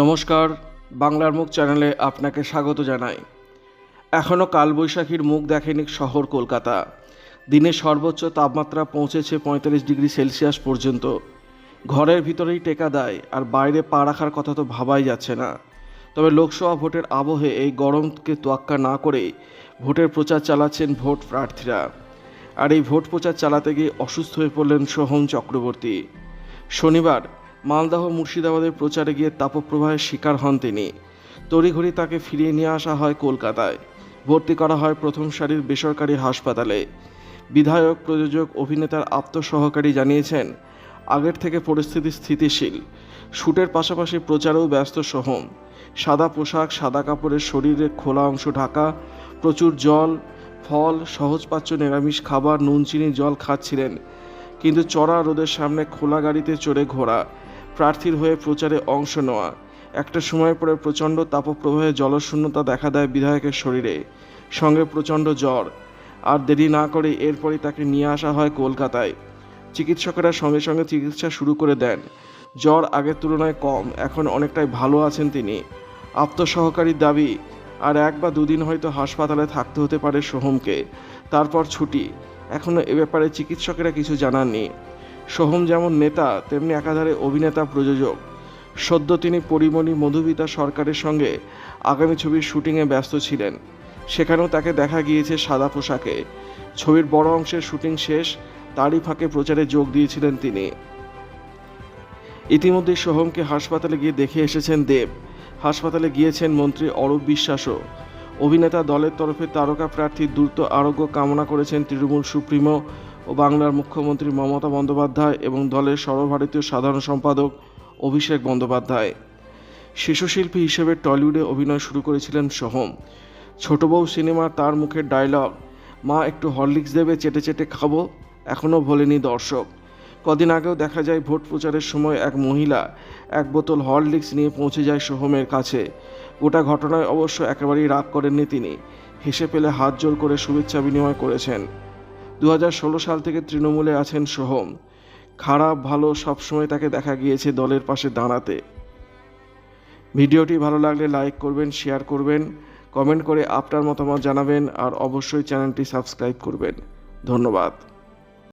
নমস্কার, বাংলার মুখ চ্যানেলে আপনাকে স্বাগত জানাই। এখনও কালবৈশাখীর মুখ দেখেনি শহর কলকাতা। দিনে সর্বোচ্চ তাপমাত্রা পৌঁছেছে পঁয়তাল্লিশ ডিগ্রি সেলসিয়াস পর্যন্ত। ঘরের ভিতরেই টেকা দেয়, আর বাইরে পা রাখার কথা তো ভাবাই যাচ্ছে না। তবে লোকসভা ভোটের আবহে এই গরমকে তোয়াক্কা না করে ভোটের প্রচার চালাচ্ছেন ভোট প্রার্থীরা। আর এই ভোট প্রচার চালাতে গিয়ে অসুস্থ হয়ে পড়লেন সোহম চক্রবর্তী। শনিবার মালদহ মুর্শিদাবাদের প্রচারে গিয়ে তাপপ্রবাহের শিকার হন তিনি। তড়িঘড়ি তাকে ফিরিয়ে নিয়ে আসা হয় কলকাতায়। ভর্তি করা হয় প্রথম সারির বেসরকারি হাসপাতালে। বিধায়ক, প্রযোজক, অভিনেতার আত্মসহকারী জানিয়েছেন, আগের থেকে পরিস্থিতি স্থিতিশীল। শ্যুটের পাশাপাশি প্রচারেও ব্যস্ত সোহম। সাদা পোশাক, সাদা কাপড়ের শরীরের খোলা অংশ ঢাকা, প্রচুর জল, ফল, সহজপাচ্য নিরামিষ খাবার, নুন, চিনি, জল খাচ্ছিলেন। কিন্তু চড়া রোদের সামনে খোলা গাড়িতে চড়ে ঘোরা। প্রার্থীর হয়ে প্রচারে অংশ নেওয়া। একটা সময় পরে প্রচণ্ড তাপপ্রবাহে জলশূন্যতা দেখা দেয় বিধায়কের শরীরে। সঙ্গে প্রচণ্ড জ্বর। আর দেরি না করে এরপরই তাকে নিয়ে আসা হয় কলকাতায়। চিকিৎসকেরা সঙ্গে সঙ্গে চিকিৎসা শুরু করে দেন। জ্বর আগের তুলনায় কম, এখন অনেকটাই ভালো আছেন তিনি। আত্মসহকারীর দাবি, আর এক বা দুদিন হয়তো হাসপাতালে থাকতে হতে পারে সোহমকে। তারপর ছুটি। এখনও এ ব্যাপারে চিকিৎসকেরা কিছু জানাননি। সোহম যেমন নেতা, তেমনি একাধারে অভিনেতা, প্রযোজক। সদ্য তিনি পরিমণি মধুবিতা সরকারের সঙ্গে আগামী ছবির শুটিংয়ে ব্যস্ত ছিলেন। সেখানেও তাকে দেখা গিয়েছে সাদা পোশাকে। ছবির বড় অংশের শুটিং শেষ, তারই ফাঁকে প্রচারে যোগ দিয়েছিলেন তিনি। ইতিমধ্যে সোহমকে হাসপাতালে গিয়ে দেখে এসেছেন দেব। হাসপাতালে গিয়েছেন মন্ত্রী অরূপ বিশ্বাসও। অভিনেতা দলের তরফে তারকা প্রার্থীর দ্রুত আরোগ্য কামনা করেছেন তৃণমূল সুপ্রিমো ও বাংলার মুখ্যমন্ত্রী মমতা বন্দ্যোপাধ্যায় এবং দলের সর্বভারতীয় সাধারণ সম্পাদক অভিষেক বন্দ্যোপাধ্যায়। শিশুশিল্পী হিসেবে টলিউডে অভিনয় শুরু করেছিলেন সোহম। ছোট বউ সিনেমার তার মুখের ডায়লগ, মা, একটু হরলিক্স দেবে, চেটে চেটে খাব। এখনও ভোলেনি দর্শক। কদিন আগেও দেখা যায় ভোট প্রচারের সময় এক মহিলা এক বোতল হরলিক্স নিয়ে পৌঁছে যায় সোহমের কাছে। গোটা ঘটনায় অবশ্য একেবারেই রাগ করেননি তিনি। হেসে পেলে হাত জোর করে শুভেচ্ছা বিনিময় করেছেন। দু হাজার ষোলো সাল থেকে তৃণমূলে আছেন সোহম। খারাপ, ভালো, সবসময় তাকে দেখা গিয়েছে দলের পাশে দাঁড়াতে। ভিডিওটি ভালো লাগলে লাইক করবেন, শেয়ার করবেন, কমেন্ট করে আপনার মতামত জানাবেন, আর অবশ্যই চ্যানেলটি সাবস্ক্রাইব করবেন। ধন্যবাদ।